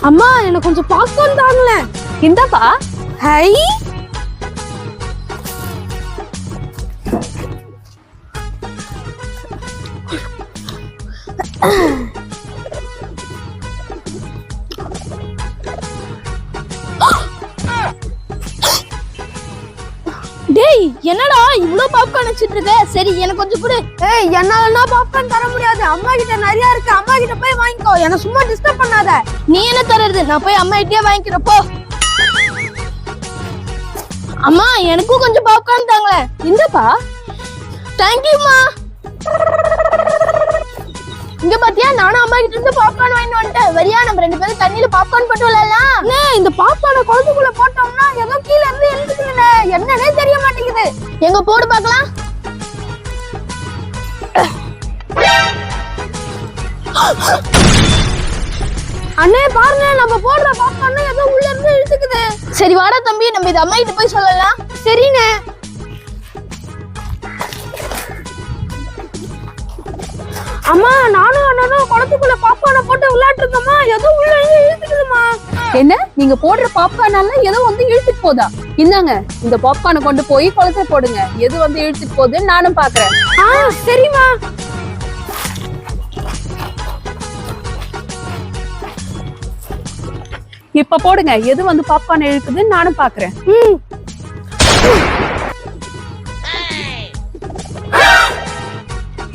அம்மா எனக்கு கொஞ்சம் பாப்கார்ன் தாங்களேன் இந்தாப்பா. ஹை. என்னடா இவ்ளோ பாப்கார்ன் வச்சிட்டு இருக்க சரி எனக்கு கொஞ்சம் கொடு. ஏய் என்னாலனா பாப்கார்ன் தர முடியாது. அம்மா கிட்ட நிறைய இருக்கு. அம்மா கிட்ட போய் வாங்கிக்கோ. என்ன சும்மா டிஸ்டர்ப் பண்ணாத. நீ என்ன தரது நான் போய் அம்மா கிட்டயே வாங்கிக்கிறேன். போ. அம்மா எனக்கும் கொஞ்சம் பாப்கார்ன் தாங்களேன் இந்தாப்பா. தேங்க்யூம்மா இங்க பாத்தியா? நானும் அம்மா கிட்ட இருந்து பாப்கார்ன் வாங்கிட்டு வந்துட்டேன். வரியா? நம்ம ரெண்டு பேரும் தண்ணியில பாப்கார்ன் போட்டு விளையாடலாம். இந்த பாப்கார்னை குழந்தைக்குள்ள போட்டோம்னா ஏதோ கீழ இருந்து எழுதுக்குதுண்ணே என்னன்னே தெரிய மாட்டேங்குது எங்க போடு பார்க்கலாம் அண்ணே பாருங்க நம்ம போடுற பாப்கார்ன் ஏதோ உள்ள இருந்து இழுத்துக்குது. சரி வாடா தம்பி நம்ம இது அம்மா கிட்ட போய் சொல்லலாம். சரிண்ணே. அம்மா நானும் அண்ணனும் குளத்துக்குள்ள பாப்பான போட்டு என்ன? நீங்க போடுற பாப்கார்னால ஏதோ வந்து இழுத்துட்டு போதா? இந்தாங்க இந்த பாப்கார்னை கொண்டு போய் குளத்துல போடுங்க. எது வந்து இழுத்துட்டு போகுதுன்னு நானும் பாக்குறேன். ஆ சரிம்மா. இப்ப போடுங்க எது வந்து பாப்கார்ன் இழுக்குதுன்னு நானும் பாக்குறேன்.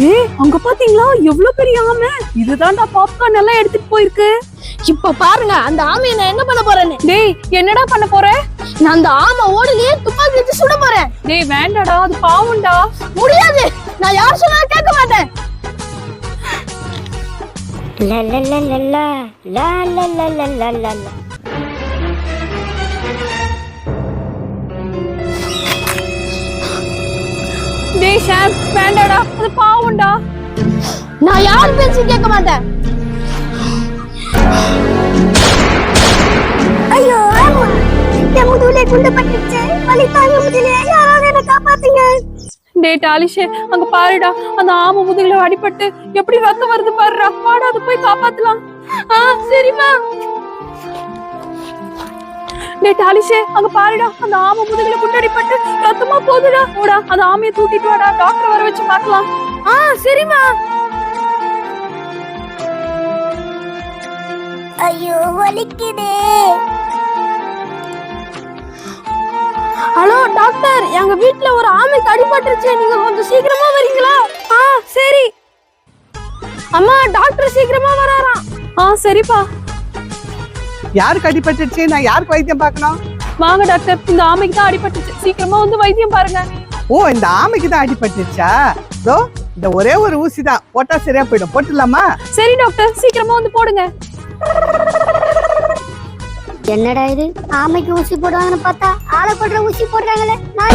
ம் ஏ அங்க பாத்தீங்களா எவ்வளவு பெரிய ஆமை இதுதான்டா பாப்கார்ன் எல்லாம் எடுத்துட்டு போயிருக்கு இப்ப பாருங்க அந்த ஆமையை நான் என்ன பண்ண போறேன்னு டேய் என்னடா பண்ண போற நான் அந்த ஆமை ஓடலையே துப்பாக்கி வச்சு சுட போறேன் டேய் வேண்டாடா அது பாவம்டா முடியாது நான் யார் சொன்னாலும் கேட்க மாட்டேன் La la la la la la la la la la la Sham வேண்டாடா அது பாவம்டா. நான் யார் பேச்சு கேட்க மாட்டேன். ஐயோ என் முதுகுலே குண்டு பட்டுச்சு வலி தாங்க முடியல யாராவது என்ன காப்பாத்துங்க. டேய் டாலிஷே அங்க பாருடா. அந்த ஆமை முதுகுல அடிபட்டு எப்படி ரத்தம் வருது பாருடா. வாடா அது போய் காப்பாத்தலாம். ஆ சரிம்மா. டேய் டாலிஷே அங்க பாருடா அந்த ஆமை முதுகுல குண்டடிப்பட்டு ரத்தமா போகுதுடா ஓடா அந்த ஆமையை தூக்கிட்டு வாடா டாக்டர் வர வச்சு பார்க்கலாம். ஆ சரிம்மா. ஐயோ வலிக்குதே. ஹலோ டாக்டர் எங்க வீட்ல ஒரு ஆமைக்கு அடிபட்டுருச்சு நீங்க கொஞ்சம் சீக்கிரமா வரீங்களா? ஆ சரி. அம்மா டாக்டர் சீக்கிரமா வராராம். ஆ சரிப்பா. யாருக்கு அடிபட்டுச்சு நான் யாருக்கு வைத்தியம் பார்க்கணும்? வாங்க டாக்டர் இந்த ஆமைக்கு தான் அடிபட்டுச்சு. சீக்கிரமா வந்து வைத்தியம் பாருங்க. ஓ இந்த ஆமைக்கு தான் அடிபட்டுச்சா இதோ இந்த ஒரே ஒரு ஊசி தான். போட்டா சரியா போயிடும். போட்டுடலாமா? சரி டாக்டர் சீக்கிரமா வந்து போடுங்க. என்னடா இது? ஆமைக்கு ஊசி போடுவாங்கன்னு பார்த்தா ஆளை போடுற ஊசி போடுறாங்களே. நான்.